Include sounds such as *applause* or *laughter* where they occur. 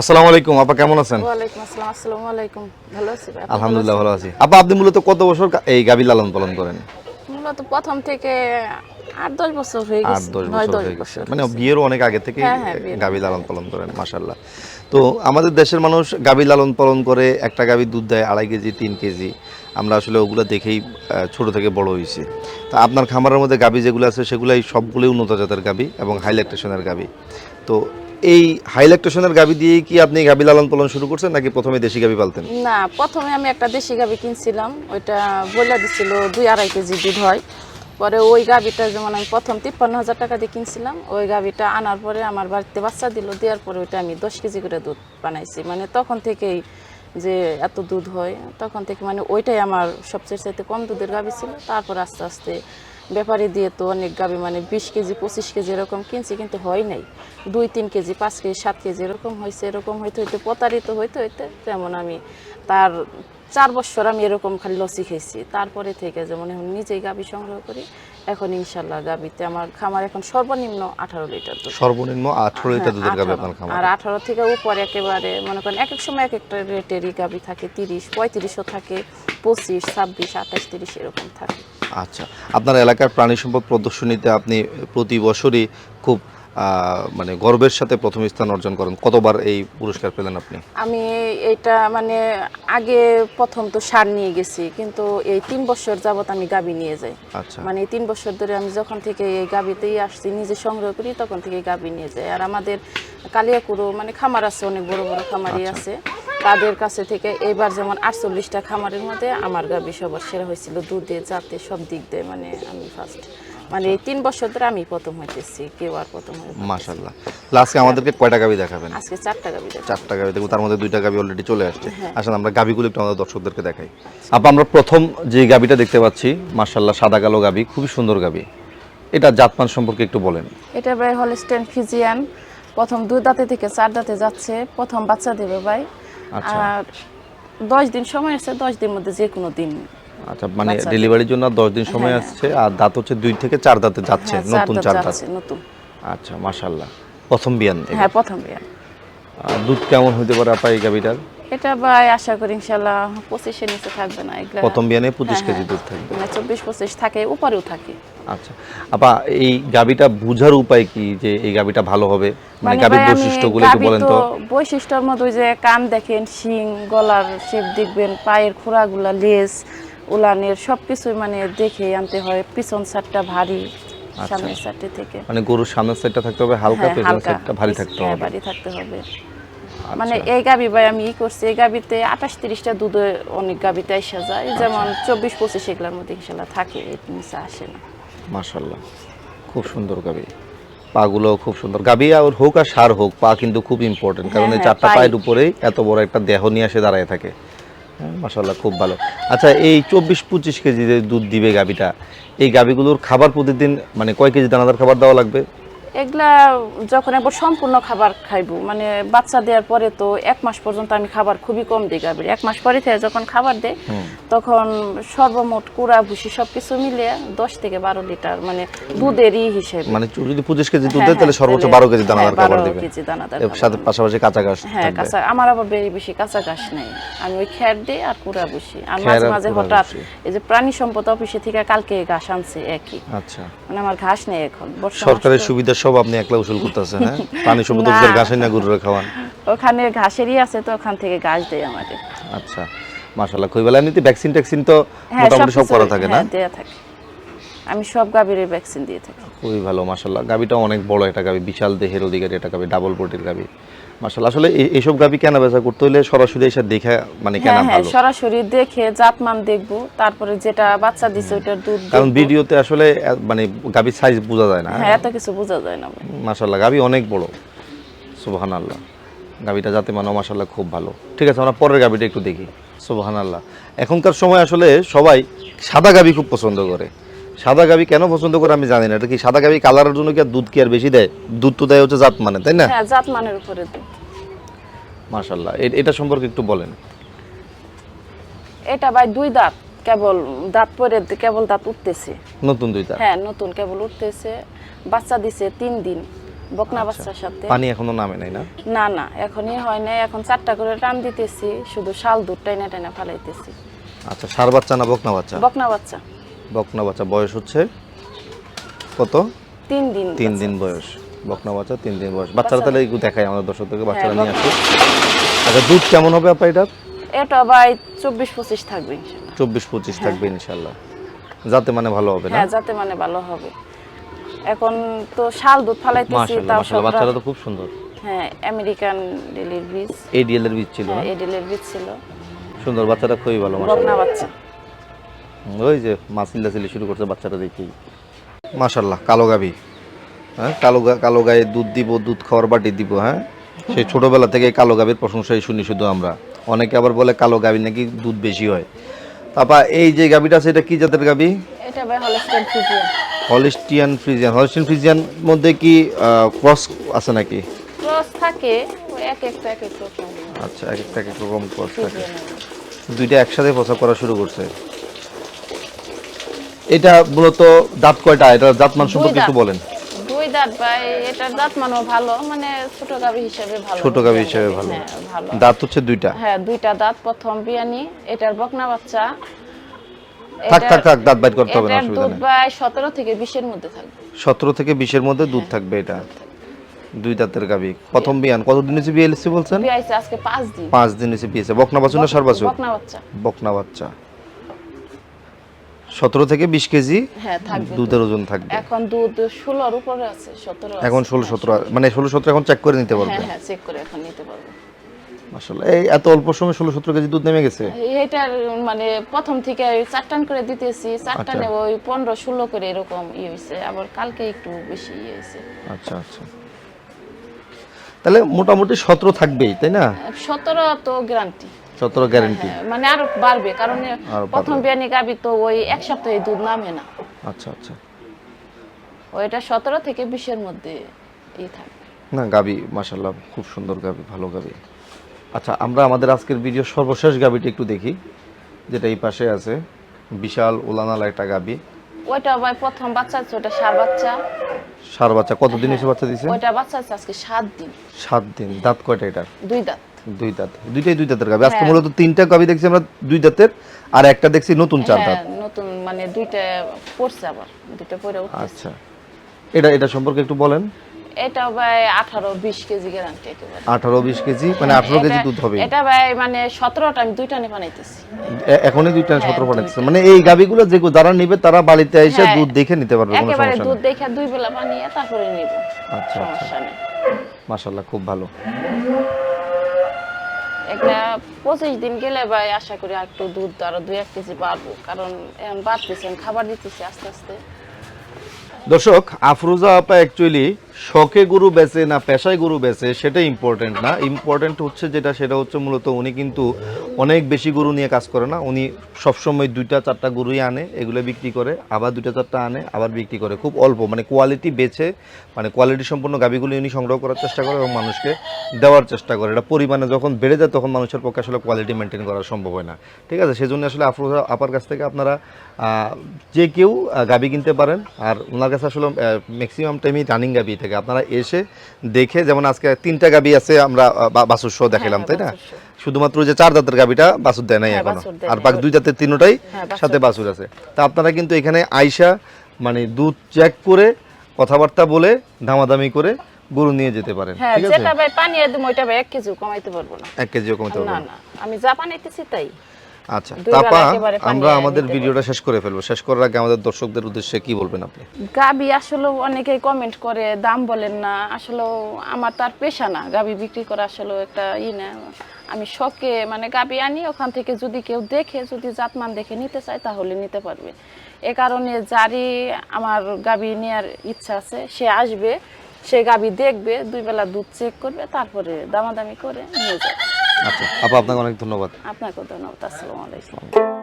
আসসালামু আলাইকুম আপা কেমন আছেন? ওয়ালাইকুম আসসালাম আসসালামু আলাইকুম। ভালো আছি ভাই? আলহামদুলিল্লাহ ভালো আছি। আপা আপনি মূলত কত বছর এই গাবি লালন পালন করেন? মূলত প্রথম থেকে আট দশ বছর হয়ে গেছে নয় বছর দশ হয়ে গেছে। বছর মানে বিয়েরও অনেক আগে থেকে হ্যাঁ, হ্যাঁ, গাবি লালন পালন করেন মাশাল্লাহ তো আমাদের দেশের মানুষ গাবি লালন পালন করে একটা গাবি দুধ দেয় আড়াই কেজি তিন কেজি। আমরা আসলে ওগুলো দেখেই ছোট থেকে বড় হয়েছি। তা আপনার খামারের মধ্যে গাবি যেগুলো আছে সেগুলাই সবগুলোই উন্নত জাতের গাবি এবং হাইল্যাকটেশনের গাবি তো এই হাইল্যাকটেশনের গাবি দিয়ে কি আপনি গাবি লালন পালন শুরু করছেন নাকি প্রথমে দেশি গাবি পালতেন? না, প্রথমে আমি একটা দেশি গাবি কিনছিলাম, ওইটা বইলা দিছিল দুই আড়াই কেজি দুধ হয়। পরে ওই গাবিটা যেমন আমি প্রথম তিপ্পান্ন হাজার টাকা দিয়ে কিনছিলাম, ওই গাবিটা আনার পরে আমার বাড়িতে বাচ্চা দিল, দেওয়ার পরে ওইটা আমি দশ কেজি করে দুধ বানাইছি। মানে তখন থেকেই যে এত দুধ হয়, তখন থেকে মানে ওইটাই আমার সবচেয়ে চাইতে কম দুধের গাবি ছিল। তারপর আস্তে আস্তে ব্যাপারী দিয়ে তো অনেক গাবি মানে বিশ কেজি পঁচিশ কেজি এরকম কিনছি কিন্তু হয় নাই। দুই তিন কেজি পাঁচ কেজি সাত কেজি এরকম হয়েছে এরকম হইতে হইতে প্রতারিত হইতে হইতে যেমন আমি তার চার বছর আমি এরকম খালি লসি খেয়েছি। তারপরে থেকে যেমন এখন নিজেই গাবি সংগ্রহ করি এখন ইনশাল্লাহ গাবিতে আমার খামার এখন সর্বনিম্ন আঠারো লিটার দুধ সর্বনিম্ন আঠারো লিটার দুধের গাবি আপনার আঠারো। খামার? আর আঠারো থেকে উপরে একেবারে মনে করেন এক এক সময় এক একটা রেটেরই গাবি থাকে তিরিশ পঁয়ত্রিশও থাকে পঁচিশ ছাব্বিশ আঠাশ তিরিশ এরকম থাকে। আচ্ছা। আপনার এলাকার প্রাণী সম্পদ প্রদর্শনীতে আপনি প্রতি বছরই খুব মানে গর্বের সাথে প্রথম স্থান অর্জন করেন। কতবার এই পুরস্কার পেলেন আপনি? আমি এটা মানে আগে প্রথম তো সার নিয়ে গেছি কিন্তু এই তিন বছর যাবত আমি গাবি নিয়ে যাই। আচ্ছা। মানে তিন বছর ধরে আমি যখন থেকে এই গাবিতেই আসছি নিজে সংগ্রহ করি তখন থেকে গাবি নিয়ে যাই। আর আমাদের কালিয়াকুড়ো মানে খামার আছে অনেক বড় বড় খামারই আছে। তাদের কাছে থেকে এবার যেমন আটচল্লিশটা খামারের মধ্যে আমার গাবি সবার সেরা হয়েছিল। দুধে জাতে সব দিক দিয়ে মানে আমি ফার্স্ট মানে এই তিন বছর ধরে আমি প্রথম হইতেছি কেউ আর প্রথম মাশাল্লাহ লাস্টে আমাদেরকে কয়টা গাবি দেখাবেন? আজকে চারটা গাবি চারটা গাবি দেখব তার মধ্যে দুইটা গাবি অলরেডি চলে আসছে। হ্যাঁ। আসলে আমরা গাবিগুলো একটু আমাদের দর্শকদেরকে দেখাই। আপা আমরা প্রথম যে গাবিটা দেখতে পাচ্ছি মাশাল্লাহ সাদা কালো গাবি খুবই সুন্দর গাবি। এটা জাতমান সম্পর্কে একটু বলেন। এটা ভাই হলস্টেন ফিজিয়ান প্রথম দুই দাঁতে থেকে চার দাঁতে যাচ্ছে প্রথম বাচ্চা দেবে ভাই। আচ্ছা। আর দশ দিন সময় আছে দশ দিনের মধ্যে যে কোনো দিন আচ্ছা মানে ডেলিভারির জন্য আর দশ দিন সময় হ্যাঁ। আসছে আর দাঁত হচ্ছে দুই থেকে চার দাঁতে যাচ্ছে হ্যাঁ, নতুন চার দাঁত। নতুন। আচ্ছা মাশাল্লাহ প্রথম বিয়ান হ্যাঁ প্রথম বিয়ান। দুধ কেমন হইতে পারে আপা এই গাবিটার এটা ভাই আশা করি ইনশাল্লাহ পঁচিশের নিচে থাকবে না এগুলা প্রথম বিয়ানে পঁচিশ হ্যাঁ, কেজি হ্যাঁ। দুধ থাকবে। মানে চব্বিশ পঁচিশ থাকে উপরেও থাকে। আচ্ছা আপা এই গাবিটা বুঝার উপায় কি যে এই গাবিটা ভালো হবে? মানে গাবির ভাই আমি বৈশিষ্ট্যগুলো একটু বলেন তো বৈশিষ্ট্যর মধ্যে ওই যে কান দেখেন শিং গলার শেপ দেখবেন পায়ের খোড়াগুলা লেজ উলানের সবকিছুই মানে দেখে আনতে হয়। পিছন সারটা ভারী সামনের সারটি থেকে। মানে গরুর সামনের সাইডটা থাকতে হবে হালকা হ্যাঁ, পেছনের হালকা। সাইডটা ভারী থাকতে হ্যাঁ, হবে। ভারী থাকতে হবে। আচ্ছা। মানে এই গাবি ভাই আমি ই করছি এই গাবিতে আঠাশ তিরিশটা দুধে অনেক গাবিতে এসে যায়। যেমন চব্বিশ পঁচিশ এগুলোর মধ্যে ইনশাল্লাহ থাকে নিচে আসে না। মাশাল্লাহ খুব সুন্দর গাবি পাগুলো খুব সুন্দর। গাবি আর হোক আর সার হোক পা কিন্তু খুব ইম্পর্টেন্ট কারণ এই হ্যাঁ, চারটা পায়ের উপরেই এত বড় একটা দেহ নিয়ে এসে দাঁড়ায় থাকে। হ্যাঁ মাশাল্লাহ খুব ভালো। আচ্ছা এই চব্বিশ পঁচিশ কেজি যে দুধ দিবে গাবিটা এই গাবিগুলোর খাবার প্রতিদিন মানে কয় কেজি দানাদার খাবার দেওয়া লাগবে? এগুলা যখন একবার সম্পূর্ণ খাবার খাইবো মানে বাচ্চা দেওয়ার পরে তো এক মাস পর্যন্ত আমি খাবার খুবই কম দিই গাভীর। এক মাস পরে থেকে যখন খাবার দেয় তখন সর্বমোট কুড়া ভুসি সবকিছু মিলিয়ে দশ থেকে বারো লিটার মানে দুধেরই হিসেবে। মানে যদি পঁচিশ কেজি দুধ হ্যাঁ, দেয় তাহলে হ্যাঁ, সর্বোচ্চ বারো কেজি দানাদার হ্যাঁ, খাবার 12 দেবে। কেজি দানাদার এর সাথে পাশাপাশি কাঁচা ঘাস হ্যাঁ কাঁচা আমার আবার বেশি বেশি কাঁচা ঘাস নেই। আমি ওই খ্যার দিই আর কুড়া বসি আর মাঝে মাঝে হঠাৎ এই যে প্রাণী সম্পদ অফিসে থেকে কালকে ঘাস আনছে একই। আচ্ছা। মানে আমার ঘাস নেই এখন। সরকারের সুবিধা সব আপনি একলা উসুল করতেছেন হ্যাঁ? *laughs* পানি সম্পদ। অফিসের ঘাসে না গরুরা খাওয়ান। ওখানে ঘাসেরই আছে তো ওখান থেকে ঘাস দেয় আমাদের। আচ্ছা মাশাআল্লাহ খুবই বেলা এমনিতে ভ্যাকসিন ট্যাকসিন তো হ্যাঁ মোটামুটি সব করা থাকে না? হ্যাঁ, দেয়া থাকে। আমি সব গাভীর ভ্যাকসিন দিয়ে থাকি। খুবই ভালো মাশাল্লাহ গাবিটা অনেক বড় একটা গাবি বিশাল দেহের অধিকারী একটা গাবি ডাবল বডির গাবি মাশাল্লাহ আসলে এই- এইসব গাবি কেনা বেচা করতে হলে সরাসরি এসে দেখে মানে কেনা হ্যাঁ হ্যাঁ ভালো। সরাসরি দেখে জাতমান দেখব তারপরে যেটা বাচ্চা দিছে ওটার দুধ কারণ ভিডিওতে আসলে মানে গাবির সাইজ বোঝা যায় না হ্যাঁ এত কিছু বোঝা যায় না মাশাল্লাহ গাবি অনেক বড়। সুবাহান আল্লাহ গাবিটা যাতে মানো মাশাল্লাহ খুব ভালো। ঠিক আছে আমরা পরের গাবিটা একটু দেখি। সুবাহান আল্লাহ এখনকার সময় আসলে সবাই সাদা গাবি খুব পছন্দ করে। সাদা গাবি কেন পছন্দ করে আমি জানি না। এটা কি সাদা গাবি কালারের জন্য কি আর দুধ কি আর বেশি দেয়? দুধ তো দেয় হচ্ছে জাত মানে তাই না? হ্যাঁ জাতমানের উপরে দুধ। মাশাল্লাহ এটা সম্পর্কে একটু বলেন। এটা ভাই দুই দাঁত কেবল দাঁত পরে কেবল দাঁত উঠতেছে। নতুন দুইটা হ্যাঁ নতুন কেবল উঠতেছে। বাচ্চা দিছে তিন দিন বকনা বাচ্চার সাথে। পানি এখনও নামে নাই না? না না এখনই হয় না এখন চারটা করে টান দিতেছি শুধু শাল দুধ টাইনা টাইনা ফালাইতেছি। আচ্ছা সার বাচ্চা না বকনা বাচ্চা? বকনা বাচ্চা। বকনা বাচ্চা বয়স হচ্ছে কত? তিন দিন তিন দিন বয়স। বকনা বাচ্চা তিন দিন বয়স। বাচ্চারা তাহলে একটু দেখাই আমাদের দর্শকদেরকে বাচ্চারা নিয়ে আসে। আচ্ছা দুধ কেমন হবে আপা এটা এটা ভাই চব্বিশ পঁচিশ থাকবে ইনশাল্লাহ। চব্বিশ পঁচিশ থাকবে ইনশাল্লাহ। যাতে মানে ভালো হবে না? হ্যাঁ যাতে মানে ভালো হবে। এখন তো শাল দুধ ফালাইতেছি তাও সব বাচ্চারা তো খুব সুন্দর। হ্যাঁ আমেরিকান ডেলির বীজ এডিএল এর বীজ ছিল না? হ্যাঁ এডেলের বীজ ছিল। সুন্দর বাচ্চাটা খুবই ভালো বকনা মাশাআল্লাহ বাচ্চা। ওই যে মাসিল্লা চিলি শুরু করছে বাচ্চাটা দেখেই। মাশাল্লাহ কালো গাভী। হ্যাঁ কালো গা- কালো গায়ে দুধ দিব দুধ খাওয়ার বাটি দিব হ্যাঁ? সেই ছোটোবেলা থেকে কালো গাভীর প্রশংসাই শুনি শুধু আমরা। অনেকে আবার বলে কালো গাভী নাকি দুধ বেশি হয়। তারপর এই যে গাভীটা আছে এটা কি জাতের গাভী? এটা ভাই Holstein Holstein Friesian Holstein Friesian মধ্যে কি ক্রস আছে নাকি? ক্রস থাকে এক একটা এক এক রকম। আচ্ছা এক একটা এক এক রকম ক্রস থাকে। দুইটা একসাথে প্রসাব করা শুরু করছে। এটা মূলত দাঁত কয়টা? এটা জাতমান সম্পর্কে একটু দাঁত। বলেন। দুই দাঁত ভাই এটার দাঁত মানও ভালো মানে ছোট গাভী হিসেবে ভালো। ছোট গাভী হিসেবে ভালো। হ্যাঁ দাঁত হচ্ছে দুইটা? হ্যাঁ দুইটা দাঁত প্রথম বিয়ানি এটার বকনা বাচ্চা। থাক থাক থাক দাঁত বাইর করতে হবে না অসুবিধা দুধ ভাই সতেরো থেকে বিশের মধ্যে থাকবে। সতেরো থেকে বিশের মধ্যে দুধ থাকবে এটা? দুই দাঁতের গাবি প্রথম বিয়ান কতদিন হচ্ছে বিএলসি বলছেন? বিয়াইছে আজকে পাঁচ দিন। পাঁচ দিন হচ্ছে বিয়েছে বকনা বাছুর না সার বাছুর? বকনা বাচ্চা। বকনা বাচ্চা। সতেরো থেকে বিশ কেজি হ্যাঁ থাকবে দুধের ওজন থাকবে। এখন দুধ ষোলোর উপরে আছে সতেরো এখন ষোলো সতেরো মানে ষোলো সতেরো এখন চেক করে নিতে পারবে। হ্যাঁ হ্যাঁ চেক করে এখন নিতে পারব। আসলে এই এত অল্প সময় ষোলো সতেরো কেজি দুধ নেমে গেছে? এটার মানে প্রথম থেকে ওই চারটান করে দিতেছি চারটানে ওই পনেরো ষোলো করে এরকম ইয়ে হয়েছে আবার কালকে একটু বেশি ইয়ে হয়েছে। আচ্ছা আচ্ছা। তাহলে মোটামুটি সতেরো থাকবেই তাই না? সতেরো তো গ্যারান্টি সতেরো গ্যারেন্টি মানে আরও বাড়বে কারণ প্রথম বিয়ানি গাবি তো ওই এক সপ্তাহে দুধ নামে না। আচ্ছা আচ্ছা। ওইটা সতেরো থেকে বিশের মধ্যে ই থাকবে। না গাবি মাশাল্লাহ খুব সুন্দর গাবি ভালো গাবি। আচ্ছা আমরা আমাদের আজকের ভিডিও সর্বশেষ গাবিটি একটু দেখি যেটা এই পাশে আছে। বিশাল ওলানালা একটা গাবি। ওইটা ভাই প্রথম বাচ্চা ওটা সার বাচ্চা। সার বাচ্চা কতদিন এসে বাচ্চা দিছে? ওইটা বাচ্চা আছে আজকে সাত দিন। সাত দিন দাঁত কয়টা এটার? দুই দাঁত। দুই দাঁত। দুইটাই দুই দাঁতের গাবি। আজকে হ্যাঁ। মূলত তিনটা গাবি দেখছি আমরা দুই দাঁতের আর একটা দেখছি নতুন চার দাঁত। হ্যাঁ নতুন মানে দুইটা পড়ছে আবার দুইটা পরে উঠতেছে আচ্ছা। এটা এটা সম্পর্কে একটু বলেন। এটা ভাই আঠারো বিশ কেজি গ্যারান্টি একেবারে। আঠারো বিশ কেজি মানে আঠারো কেজি দুধ হবে। এটা ভাই মানে সতেরোটা আমি দুইটা নিয়ে বানাইতেছি। এখনই দুইটা হ্যাঁ, সতেরো পাঠাচ্ছে মানে এই গাবিগুলো যে যারা নিবে তারা বাড়িতে এসে হ্যাঁ, দুধ দেখে নিতে পারবে কোনো দুধ দেখে দুই বেলা বানিয়ে তারপরে নিব। আচ্ছা আচ্ছা। সমস্যা নেই। মাশাল্লাহ খুব ভালো। একটা পঁচিশ দিন গেলে ভাই আশা করি একটু দুধ আরও দুই এক কেজি বাড়বো। কারণ এখন বাড়তেছেন খাবার দিতেছি আস্তে আস্তে। দর্শক, আফরোজা আপা অ্যাকচুয়ালি শখে গরু বেচে না পেশায় গরু বেচে সেটা ইম্পর্টেন্ট না। ইম্পর্টেন্ট হচ্ছে যেটা, সেটা হচ্ছে মূলত উনি কিন্তু অনেক বেশি গরু নিয়ে কাজ করে না। উনি সবসময় দুইটা, চারটা গরুই আনে, এগুলো বিক্রি করে, আবার দুইটা, চারটা আনে, আবার বিক্রি করে। খুব অল্প মানে কোয়ালিটি বেছে মানে কোয়ালিটি সম্পন্ন গাবিগুলি উনি সংগ্রহ করার চেষ্টা করে এবং মানুষকে দেওয়ার চেষ্টা করে। এটা পরিমাণে যখন বেড়ে যায়, তখন মানুষের পক্ষে আসলে কোয়ালিটি মেনটেন করা সম্ভব হয় না। ঠিক আছে? সেজন্য আসলে আফরোজা আপার কাছ থেকে আপনারা যে কেউ গাবি কিনতে পারেন। আর ওনার কাছে আসলে ম্যাক্সিমাম টাইমই রানিং গাবি থেকে। আপনারা এসে দেখে যেমন আজকে তিনটা গাবি আছে আমরা আহ, বা- সহ দেখালাম তাই না? শুধুমাত্র যে চার দাঁতের গাবিটা বাছুর দেয় নাই হ্যাঁ, এখনও। আর বাকি দুই দাঁতের তিনটাই হ্যাঁ, সাথে বাসুর আছে। তা আপনারা কিন্তু এখানে আইসা মানে দুধ চেক করে কথাবার্তা বলে দামাদামি করে গরু নিয়ে যেতে পারেন। হ্যাঁ ঠিক আছে? যেটা ভাই পানি একদম ওইটা ভাই এক কেজি কমাইতে পারব না। এক কেজিও কমতে না পারবেন না। আমি যা বানাইতেছি তাই। আচ্ছা তাপা আমরা আমাদের ভিডিওটা শেষ করে ফেলব। শেষ করার আগে আমাদের দর্শকদের উদ্দেশ্যে কি বলবেন আপনি? গাবি আসলে অনেকেই কমেন্ট করে দাম বলেন না। আসলে আমার তার পেশা না। গাবি বিক্রি করা আসলে একটা ই না। আমি শখে মানে গাবি আনি ওখান থেকে যদি কেউ দেখে যদি জাতমান দেখে নিতে চায় তাহলে নিতে পারবে। এ কারণে যারই আমার গাবি নেওয়ার ইচ্ছা আছে সে আসবে সে গাবি দেখবে দুই বেলা দুধ চেক করবে তারপরে দামাদামি করে নিয়ে যাবে। আচ্ছা আপা আপনাকে অনেক ধন্যবাদ। আপনাকেও ধন্যবাদ আসসালামু আলাইকুম।